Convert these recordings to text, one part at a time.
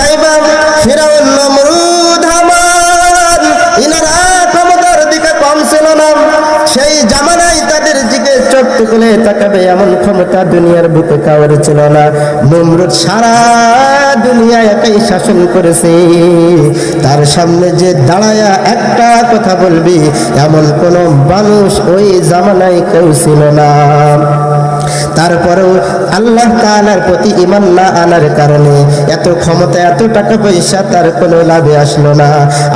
সাইবা ফিরাউন নমরুদ হামান, ইনারা ক্ষমতার দিকে কম ছিল না। সেই জামানায় তাদের দিকে চোখ তুলে তাকাবে এমন ক্ষমতা দুনিয়ার বুকে কাউর ছিল না। নমরুদ সারা দুনিয়া একাই শাসন করেছে। তার সামনে যে দাঁড়ায়া একটা কথা বলবি, এমন কোন মানুষ ওই জামানায় কেউ ছিল না। তারপরেও আল্লাহ তাআলার প্রতি ইমান না আনার কারণে এত ক্ষমতা, এত টাকা পয়সা তার কোনো লাভে আসলো না।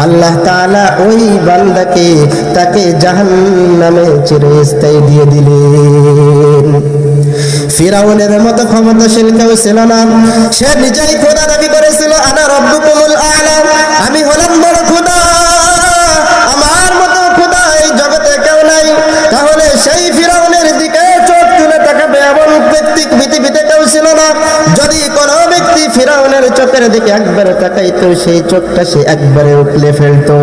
আল্লাহ তাআলা ওই বান্দাকে তাকে জাহান্নামে চিরস্থায়ী দিয়ে দিলেন। ফিরাউনের মতো ক্ষমতাশীল কেউ ছিল না। সে নিজেই খোদা দাবি করেছিল, আনা রব্বুকুমুল আ'লা। আমি হলাম বড় ফিরাউনের চোখের দিকে একবার তাকাইতো, সেই চোখটা সে একবারে উপলে ফেলতো।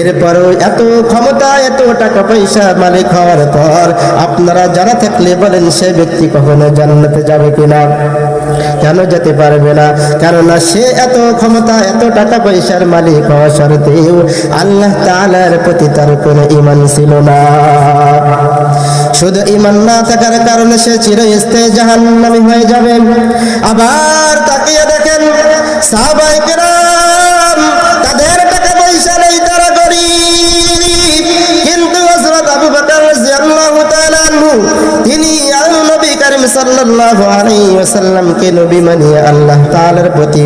এরপরেও এত ক্ষমতা, এত টাকা পয়সা মালিক হওয়ার পর আপনারা যারা থাকলে বলেন, সে ব্যক্তি কখনো জান্নাতে যাবে কিনা? কেন যেতে পারবে না? কেননা সে এত ক্ষমতা, এত টাকা পয়সার মালিক হওয়া সত্ত্বেও আল্লাহ তাআলার প্রতি তার কোনো ইমান ছিল না। শুধু ইমান না থাকার কারণে সে চিরস্থায়ী জাহান্নামী হয়ে যাবে। আবার তাকিয়ে দেখেন সাহাবাই সাল্লাল্লাহু আলাইহি ওয়াসাল্লামকে নবী মানিয়ে আল্লাহ তাআলার প্রতি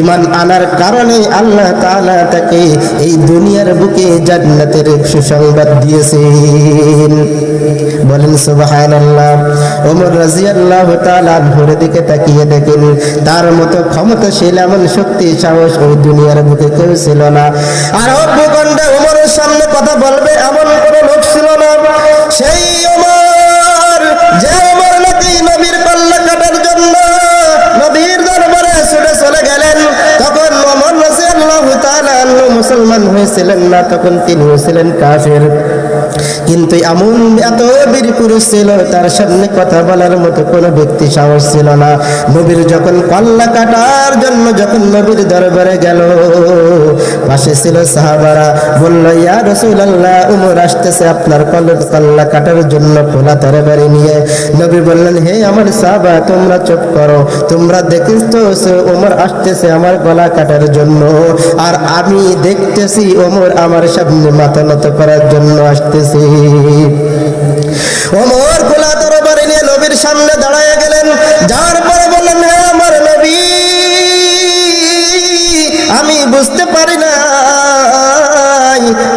ইমান আনার কারণে আল্লাহ তাআলা তাকে এই দুনিয়ার বুকে জান্নাতের সুসংবাদ দিয়েছেন। বলেন, সুবহানাল্লাহ। ওমর রাদিয়াল্লাহু তাআলা আনহুর দিকে তাকিয়ে দেখেন, তার মতো ক্ষমতাশীল এমন শক্তি, সাহস ওই দুনিয়ার বুকে কেউ ছিল না। আর ভূখণ্ডে ওমরের সামনে কথা বলবে এমন কোনো হয়েছিলেন না তখন তিনি হয়েছিলেন কাফের। কিন্তু এমন এত বীর পুরুষ ছিল, তার সামনে কথা বলার মতো কোনো ব্যক্তি সাহস ছিল না। নবীর যখন কল্লা কাটার জন্য যখন নবীর দরবারে গেল, পাশে ছিল সাহাবারা, বলল, ইয়া রাসূলুল্লাহ, উমর আসতেছে আপনার কল্লা কল্লা কাটার জন্য খোলা তরবারি নিয়ে। নবী বললেন, হে আমার সাহাবা, তোমরা চুপ করো, তোমরা দেখিস তো সে ওমর আসতেছে আমার গলা কাটার জন্য, আর আমি দেখতেছি ওমর আমার সামনে মাথা নত করার জন্য আসতেছি ওমর খোলা তরবারি নিয়ে নবীর সামনে দাঁড়ায় গেলেন। যার পরে বললেন, হে আমার নবী, আমি বুঝতে পারি না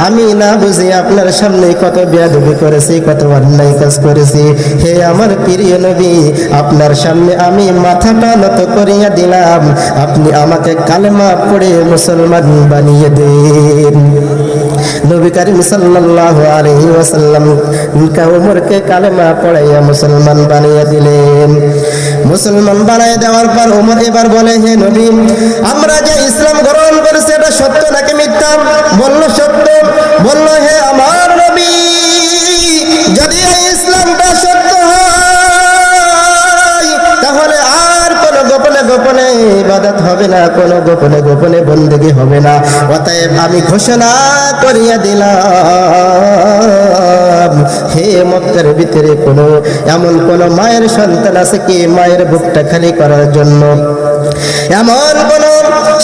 আমি না বুঝে আপনার সামনে কত বেয়াদবি করেছি, কত অন্যায় কাজ করেছি। হে আমার প্রিয় নবী, আপনার সামনে আমি মাথাটা নত করিয়া দিলাম। আপনি আমাকে কালেমা পড়ে মুসলমান বানিয়ে দেন। নবী করিম সাল্লাল্লাহু আলাইহি ওয়াসাল্লাম উমরকে কালেমা পড়াইয়া মুসলমান বানিয়ে দিলেন। মুসলমান বানিয়ে দেওয়ার পর উমর এবার বলে, হে নবী, আমরা যে ইসলাম গ্রহণ করেছি, এটা সত্য নাকি মিথ্যা? বলল, সত্য। বলল, হে আমার হবে না, কোনো গোপনে গোপনে বন্দেগী হবে না। অতএব আমি ঘোষণা করিয়া দিলাম, হে মক্কার ভিতরে কোনো, এমন কোন মায়ের সন্তান আছে কি মায়ের বুকটা খালি করার জন্য? এমন কোন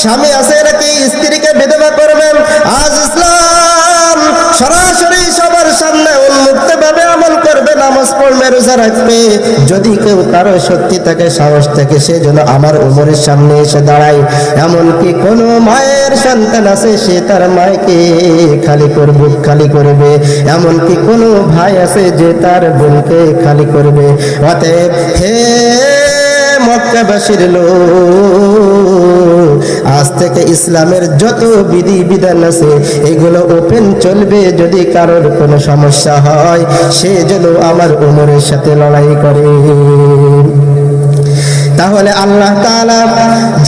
স্বামী আছে নাকি স্ত্রীকে বিধবা করবেন? আজ ইসলাম সরাসরি রোজা রাখবে, যদি কেউ কারও শক্তি থাকে সাহস থাকে সে যেন আমার উমরের সামনে এসে দাঁড়ায়। এমনকি কোন মায়ের সন্তান আছে, সে তার মায়কে খালি করবে খালি করবে। এমনকি কোন ভাই আছে, যে তার বোনকে খালি করবে। অতএব হে মক্কাবাসীর লোক, আজ থেকে ইসলামের যত বিধি বিধান আছে, এগুলো ওপেন চলবে যদি কারোর কোনো সমস্যা হয়, সে যেন আমার উমরের সাথে লড়াই করে। তাহলে আল্লাহ তাআলা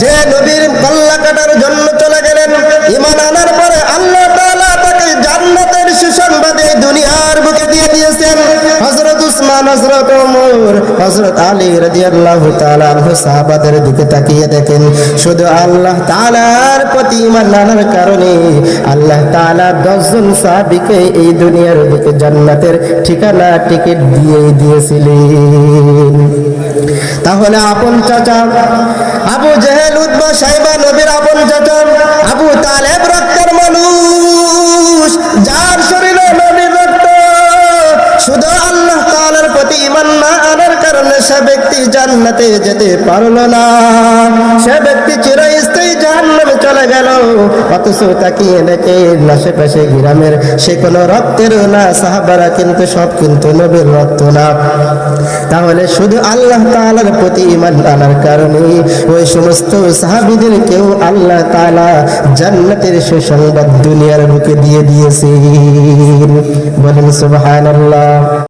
যে নবীর কল্লা কাটার জন্য হযরত আলী রাদিয়াল্লাহু তাআলা আনহু সাহাবাদের দিকে তাকিয়ে দেখেন, শুধু আল্লাহ তাআলার প্রতি ঈমান আনার কারণে আল্লাহ তাআলা দশজন সাহাবীকে এই দুনিয়ার দিকে জান্নাতের ঠিকানা, টিকিট দিয়ে দিয়েছিলেন। তাহলে আপন চাচা, আবু জেহেল উদ্বা সাইবা নবীর আপন চাচা, আবু তালেব রক্তের ঈমান না আনার কারণে সে ব্যক্তি জান্নাতে যেতে পারল না। সে ব্যক্তি চিরস্থায়ী জাহান্নামে চলে গেল। অথচ তাকিয়ে দেখে আশেপাশে গ্রামের সে কোনো রক্তের না, সাহাবারা কিন্তু সব কিন্তু নবীর রক্ত না। তাহলে শুধু আল্লাহ তাআলার প্রতি ঈমান আনার কারণে ওই সমস্ত সাহাবীদের কেউ আল্লাহ তাআলা জান্নাতের সুসংবাদ দুনিয়ার বুকে দিয়ে দিয়েছেন বলেন সুবহানাল্লাহ।